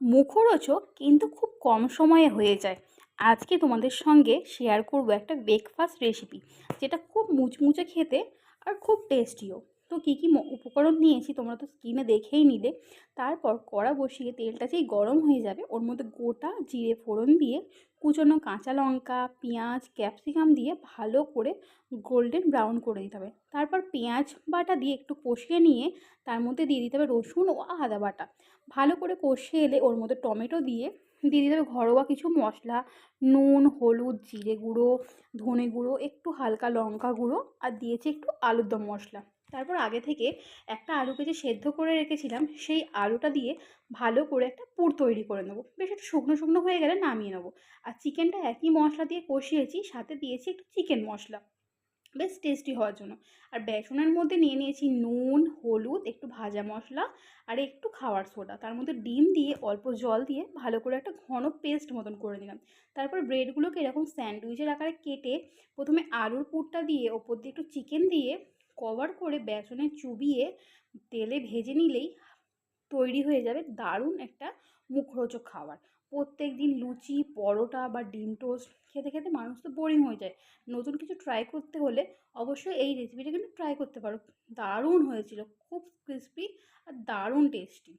মুখরোচক কিন্তু খুব কম সময়ে হয়ে যায়। আজকে তোমাদের সঙ্গে শেয়ার করব একটা ব্রেকফাস্ট রেসিপি যেটা খুব মুচমুচে খেতে আর খুব টেস্টিও তো কী কী উপকরণ নিয়েছি তোমরা তো স্ক্রিনে দেখেই নিলে। তারপর কড়া বসিয়ে তেলটা যেই গরম হয়ে যাবে, ওর মধ্যে গোটা জিরে ফোড়ন দিয়ে কুচনো কাঁচা লঙ্কা, পেঁয়াজ, ক্যাপসিকাম দিয়ে ভালো করে গোল্ডেন ব্রাউন করে দিতে হবে। তারপর পেঁয়াজ বাটা দিয়ে একটু কষিয়ে নিয়ে তার মধ্যে দিয়ে দিতে হবে রসুন ও আদা বাটা। ভালো করে কষিয়ে এলে ওর মধ্যে টমেটো দিয়ে দিয়ে দিতে হবে ঘরোয়া কিছু মশলা, নুন, হলুদ, জিরে গুঁড়ো, ধনে গুঁড়ো, একটু হালকা লঙ্কা গুঁড়ো, আর দিয়েছি একটু আলুর দম মশলা। তারপর আগে থেকে একটা আলুকে যে সেদ্ধ করে রেখেছিলাম, সেই আলুটা দিয়ে ভালো করে একটা পুর তৈরি করে নেব। বেশ একটু শুকনো শুকনো হয়ে গেলে নামিয়ে নেব। আর চিকেনটা একই মশলা দিয়ে কষিয়েছি, সাথে দিয়েছি একটু চিকেন মশলা। বেশ টেস্টি হওয়ার জন্য। আর বেসনের মধ্যে নিয়ে নিয়েছি নুন, হলুদ, একটু ভাজা মশলা আর একটু খাওয়ার সোডা। তার মধ্যে ডিম দিয়ে অল্প জল দিয়ে ভালো করে একটা ঘন পেস্ট মতন করে নিলাম। তারপর ব্রেডগুলোকে এরকম স্যান্ডউইচের আকারে কেটে প্রথমে আলুর পুরটা দিয়ে ওপর দিয়ে একটু চিকেন দিয়ে কভার করে বেসনে চুবিয়ে তেলে ভেজে নিলেই তৈরি হয়ে যাবে দারুণ একটা মুখরোচক খাবার। প্রত্যেক দিন লুচি, পরোটা বা ডিম টোস্ট খেতে খেতে মানুষ তো বোরিং হয়ে যায়। নতুন কিছু ট্রাই করতে হলে অবশ্যই এই রেসিপিটা কিন্তু ট্রাই করতে পারো। দারুণ হয়েছিল, খুব ক্রিস্পি আর দারুণ টেস্টি